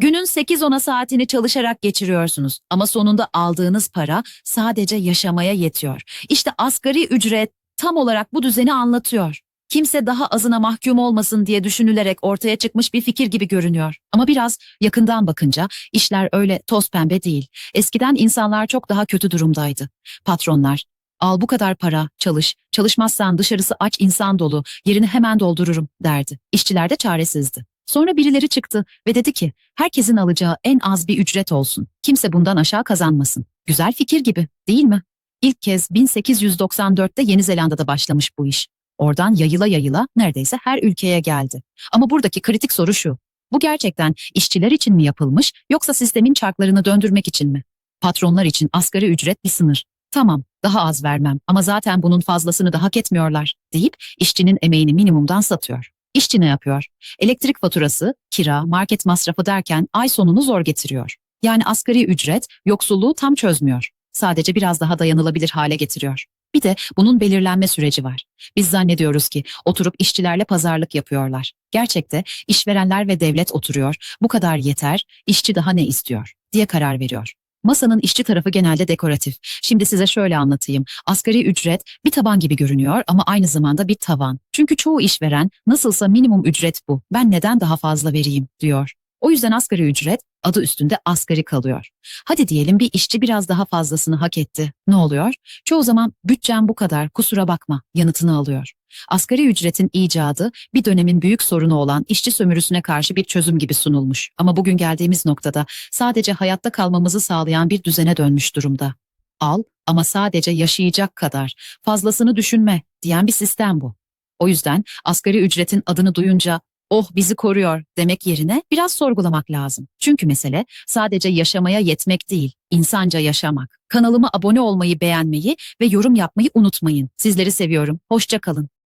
Günün 8-10'a saatini çalışarak geçiriyorsunuz ama sonunda aldığınız para sadece yaşamaya yetiyor. İşte asgari ücret tam olarak bu düzeni anlatıyor. Kimse daha azına mahkum olmasın diye düşünülerek ortaya çıkmış bir fikir gibi görünüyor. Ama biraz yakından bakınca işler öyle toz pembe değil. Eskiden insanlar çok daha kötü durumdaydı. Patronlar, al bu kadar para, çalış, çalışmazsan dışarısı aç insan dolu, yerini hemen doldururum derdi. İşçiler de çaresizdi. Sonra birileri çıktı ve dedi ki herkesin alacağı en az bir ücret olsun. Kimse bundan aşağı kazanmasın. Güzel fikir gibi değil mi? İlk kez 1894'te Yeni Zelanda'da başlamış bu iş. Oradan yayıla yayıla neredeyse her ülkeye geldi. Ama buradaki kritik soru şu. Bu gerçekten işçiler için mi yapılmış yoksa sistemin çarklarını döndürmek için mi? Patronlar için asgari ücret bir sınır. Tamam, daha az vermem ama zaten bunun fazlasını da hak etmiyorlar deyip işçinin emeğini minimumdan satıyor. İşçi ne yapıyor? Elektrik faturası, kira, market masrafı derken ay sonunu zor getiriyor. Yani asgari ücret yoksulluğu tam çözmüyor. Sadece biraz daha dayanılabilir hale getiriyor. Bir de bunun belirlenme süreci var. Biz zannediyoruz ki oturup işçilerle pazarlık yapıyorlar. Gerçekte işverenler ve devlet oturuyor. Bu kadar yeter, işçi daha ne istiyor diye karar veriyor. Masanın işçi tarafı genelde dekoratif. Şimdi size şöyle anlatayım. Asgari ücret bir taban gibi görünüyor ama aynı zamanda bir tavan. Çünkü çoğu işveren nasılsa minimum ücret bu. Ben neden daha fazla vereyim diyor. O yüzden asgari ücret adı üstünde asgari kalıyor. Hadi diyelim bir işçi biraz daha fazlasını hak etti. Ne oluyor? Çoğu zaman bütçem bu kadar kusura bakma yanıtını alıyor. Asgari ücretin icadı bir dönemin büyük sorunu olan işçi sömürüsüne karşı bir çözüm gibi sunulmuş. Ama bugün geldiğimiz noktada sadece hayatta kalmamızı sağlayan bir düzene dönmüş durumda. Al ama sadece yaşayacak kadar fazlasını düşünme diyen bir sistem bu. O yüzden asgari ücretin adını duyunca oh bizi koruyor demek yerine biraz sorgulamak lazım. Çünkü mesele sadece yaşamaya yetmek değil, insanca yaşamak. Kanalıma abone olmayı, beğenmeyi ve yorum yapmayı unutmayın. Sizleri seviyorum. Hoşça kalın.